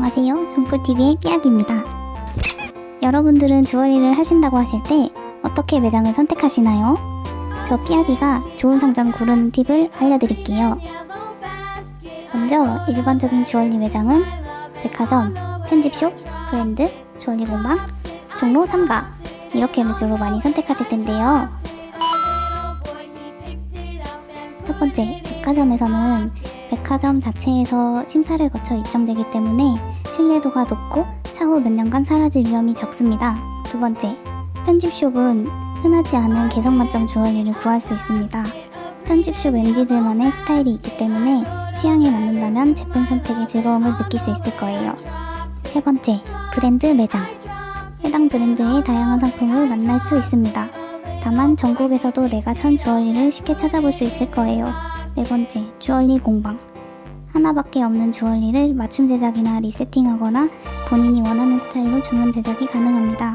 안녕하세요. 존프TV의 삐약입니다. 여러분들은 주얼리를 하신다고 하실 때 어떻게 매장을 선택하시나요? 저 삐약이가 좋은 상점 고르는 팁을 알려드릴게요. 먼저 일반적인 주얼리 매장은 백화점, 편집숍, 브랜드, 주얼리 공방, 종로 3가 이렇게 주로 많이 선택하실 텐데요. 첫 번째, 백화점에서는 백화점 자체에서 심사를 거쳐 입점되기 때문에 신뢰도가 높고 차후 몇 년간 사라질 위험이 적습니다. 두 번째, 편집숍은 흔하지 않은 개성 만점 주얼리를 구할 수 있습니다. 편집숍 MD들만의 스타일이 있기 때문에 취향에 맞는다면 제품 선택의 즐거움을 느낄 수 있을 거예요. 세 번째, 브랜드 매장. 해당 브랜드의 다양한 상품을 만날 수 있습니다. 다만 전국에서도 내가 산 주얼리를 쉽게 찾아볼 수 있을 거예요. 네 번째, 주얼리 공방. 하나밖에 없는 주얼리를 맞춤 제작이나 리세팅하거나 본인이 원하는 스타일로 주문 제작이 가능합니다.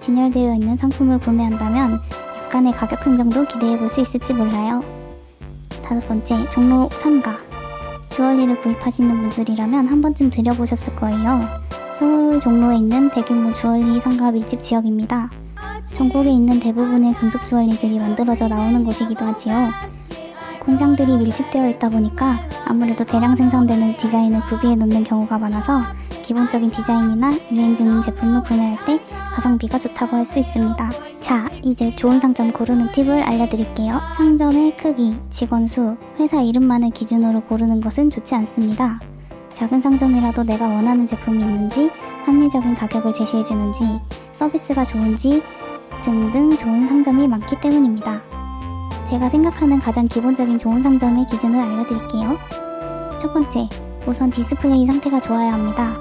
진열되어 있는 상품을 구매한다면 약간의 가격 흥정도 기대해 볼 수 있을지 몰라요. 다섯 번째, 종로 3가. 주얼리를 구입하시는 분들이라면 한 번쯤 들여보셨을 거예요. 서울 종로에 있는 대규모 주얼리 상가 밀집 지역입니다. 전국에 있는 대부분의 금속 주얼리들이 만들어져 나오는 곳이기도 하지요. 공장들이 밀집되어 있다 보니까 아무래도 대량 생산되는 디자인을 구비해 놓는 경우가 많아서 기본적인 디자인이나 유행 중인 제품을 구매할 때 가성비가 좋다고 할 수 있습니다. 자, 이제 좋은 상점 고르는 팁을 알려드릴게요. 상점의 크기, 직원 수, 회사 이름만을 기준으로 고르는 것은 좋지 않습니다. 작은 상점이라도 내가 원하는 제품이 있는지, 합리적인 가격을 제시해주는지, 서비스가 좋은지 등등 좋은 상점이 많기 때문입니다. 제가 생각하는 가장 기본적인 좋은 상점의 기준을 알려드릴게요. 첫 번째, 우선 디스플레이 상태가 좋아야 합니다.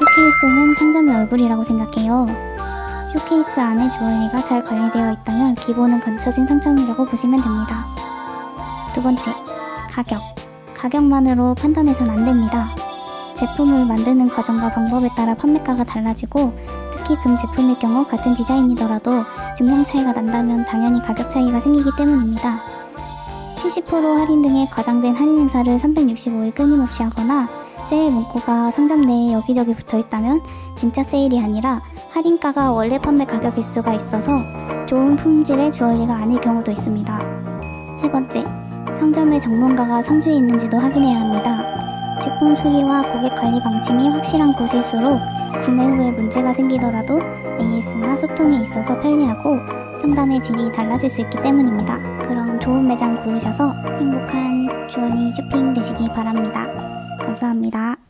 쇼케이스는 상점의 얼굴이라고 생각해요. 쇼케이스 안에 주얼리가 잘 관리되어 있다면 기본은 갖춰진 상점이라고 보시면 됩니다. 두 번째, 가격. 가격만으로 판단해선 안 됩니다. 제품을 만드는 과정과 방법에 따라 판매가가 달라지고 특히 금 제품일 경우 같은 디자인이더라도 중량 차이가 난다면 당연히 가격 차이가 생기기 때문입니다. 70% 할인 등의 과장된 할인 행사를 365일 끊임없이 하거나 세일 문구가 상점 내에 여기저기 붙어 있다면 진짜 세일이 아니라 할인가가 원래 판매 가격일 수가 있어서 좋은 품질의 주얼리가 아닐 경우도 있습니다. 세 번째, 상점의 전문가가 상주에 있는지도 확인해야 합니다. 수리와 고객 관리 방침이 확실한 곳일수록 구매 후에 문제가 생기더라도 AS나 소통이 있어서 편리하고 상담의 질이 달라질 수 있기 때문입니다. 그럼 좋은 매장 고르셔서 행복한 주얼리 쇼핑 되시기 바랍니다. 감사합니다.